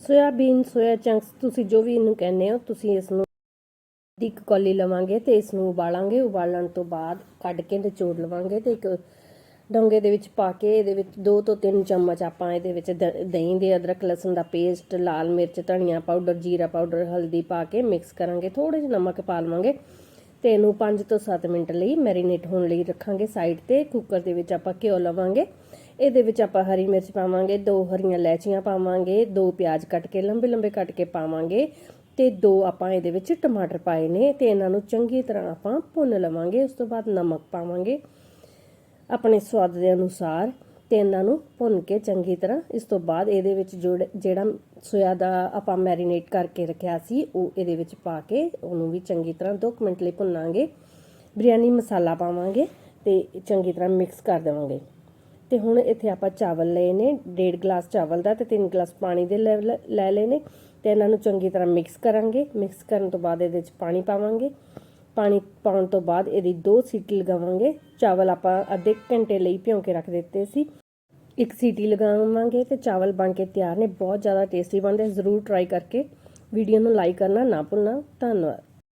Soybean, ਸੋਇਆ chunks, ਤੁਸੀਂ ਜੋ ਵੀ ਇਹਨੂੰ ਕਹਿੰਦੇ ਹੋ, ਤੁਸੀਂ ਇਸ ਨੂੰ ਦੀ ਇੱਕ ਕੌਲੀ ਲਵਾਂਗੇ ਤੇ ਇਸ ਨੂੰ ਉਬਾਲਾਂਗੇ। ਉਬਾਲਣ ਤੋਂ ਬਾਅਦ ਕੱਢ ਕੇ ਨਿਚੋੜ ਲਵਾਂਗੇ ਤੇ ਇੱਕ ਡੋਂਗੇ ਦੇ ਵਿੱਚ ਪਾ ਕੇ ਇਹਦੇ ਵਿੱਚ 2 ਤੋਂ 3 ਚਮਚ ਆਪਾਂ ਇਹਦੇ ਵਿੱਚ ਦ- ਦਹੀਂ ਦੇ ਅਦਰਕ, ਲਸਣ ਦਾ ਪੇਸਟ, ਲਾਲ ਮਿਰਚ, ਧਨੀਆ ਪਾਊਡਰ, ਜੀਰਾ ਪਾਊਡਰ, ਹਲਦੀ ਪਾ ਕੇ ਮਿਕਸ ਕਰਾਂਗੇ। ਥੋੜੇ ਜਿਹਾ ਨਮਕ ਪਾ ਲਵਾਂਗੇ ਤੇ ਇਹਨੂੰ 5 ਤੋਂ 7 ਮਿੰਟ ਲਈ ਮੈਰੀਨੇਟ ਹੋਣ ਲਈ ਰੱਖਾਂਗੇ ਸਾਈਡ ਤੇ। ਕੁੱਕਰ ਦੇ ਵਿੱਚ ਆਪਾਂ ਘਿਓ ਲਵਾਂਗੇ। ਇਹਦੇ ਵਿੱਚ ਆਪਾਂ ਹਰੀ ਮਿਰਚ ਪਾਵਾਂਗੇ, ਦੋ ਹਰੀਆਂ ਇਲਾਇਚੀਆਂ ਪਾਵਾਂਗੇ, ਦੋ ਪਿਆਜ਼ ਕੱਟ ਕੇ, ਲੰਬੇ ਲੰਬੇ ਕੱਟ ਕੇ ਪਾਵਾਂਗੇ ਤੇ ਦੋ ਆਪਾਂ ਇਹਦੇ ਵਿੱਚ ਟਮਾਟਰ ਪਾਏ ਨੇ ਤੇ ਇਹਨਾਂ ਨੂੰ ਚੰਗੀ ਤਰ੍ਹਾਂ ਆਪਾਂ ਭੁੰਨ ਲਵਾਂਗੇ, ਉਸ ਤੋਂ ਬਾਅਦ ਨਮਕ ਪਾਵਾਂਗੇ ਆਪਣੇ ਸਵਾਦ ਦੇ ਅਨੁਸਾਰ ਤੇ ਇਹਨਾਂ ਨੂੰ ਭੁੰਨ ਕੇ ਚੰਗੀ ਤਰ੍ਹਾਂ, ਇਸ ਤੋਂ ਬਾਅਦ ਇਹਦੇ ਵਿੱਚ ਜੋੜ- ਜਿਹੜਾ ਸੋਇਆ ਦਾ ਆਪਾਂ ਮੈਰੀਨੇਟ ਕਰਕੇ ਰੱਖਿਆ ਸੀ, ਉਹ ਇਹਦੇ ਵਿੱਚ ਪਾ ਕੇ ਉਹਨੂੰ ਵੀ ਚੰਗੀ ਤਰ੍ਹਾਂ 2 ਮਿੰਟ ਲਈ ਭੁੰਨਾਂਗੇ। ਬਿਰਿਆਨੀ ਮਸਾਲਾ ਪਾਵਾਂਗੇ ਤੇ ਚੰਗੀ ਤਰ੍ਹਾਂ ਮਿਕਸ ਕਰ ਦੇਵਾਂਗੇ। ਤੇ ਹੁਣ ਇੱਥੇ ਆਪਾਂ ਚਾਵਲ ਲਏ ਨੇ, ਡੇਢ ਗਲਾਸ ਚਾਵਲ ਦਾ ਤੇ 3 ਗਲਾਸ ਪਾਣੀ ਦੇ ਲੈ ਲੈ ਲਏ ਨੇ ਤੇ ਇਹਨਾਂ ਨੂੰ ਚੰਗੀ ਤਰ੍ਹਾਂ ਮਿਕਸ ਕਰਾਂਗੇ। ਮਿਕਸ ਕਰਨ ਤੋਂ ਬਾਅਦ ਇਹਦੇ ਵਿੱਚ ਪਾਣੀ ਪਾਵਾਂਗੇ। ਪਾਣੀ ਪਾਉਣ ਤੋਂ ਬਾਅਦ ਇਹਦੀ ਦੋ ਸੀਟੀ ਲਗਾਵਾਂਗੇ। ਚਾਵਲ ਆਪਾਂ ਅੱਧੇ ਘੰਟੇ ਲਈ ਭਿਉਂ ਕੇ ਰੱਖ ਦਿੱਤੇ ਸੀ। ਇੱਕ ਸੀਟੀ ਲਗਾਵਾਂਗੇ ਤੇ ਚਾਵਲ ਬਣ ਕੇ ਤਿਆਰ ਨੇ। ਬਹੁਤ ਜ਼ਿਆਦਾ ਟੇਸਟੀ ਬਣਦੇ ਜ਼ਰੂਰ ਟਰਾਈ ਕਰਕੇ ਵੀਡੀਓ ਨੂੰ ਲਾਈਕ ਕਰਨਾ ਨਾ ਭੁੱਲਣਾ। ਧੰਨਵਾਦ।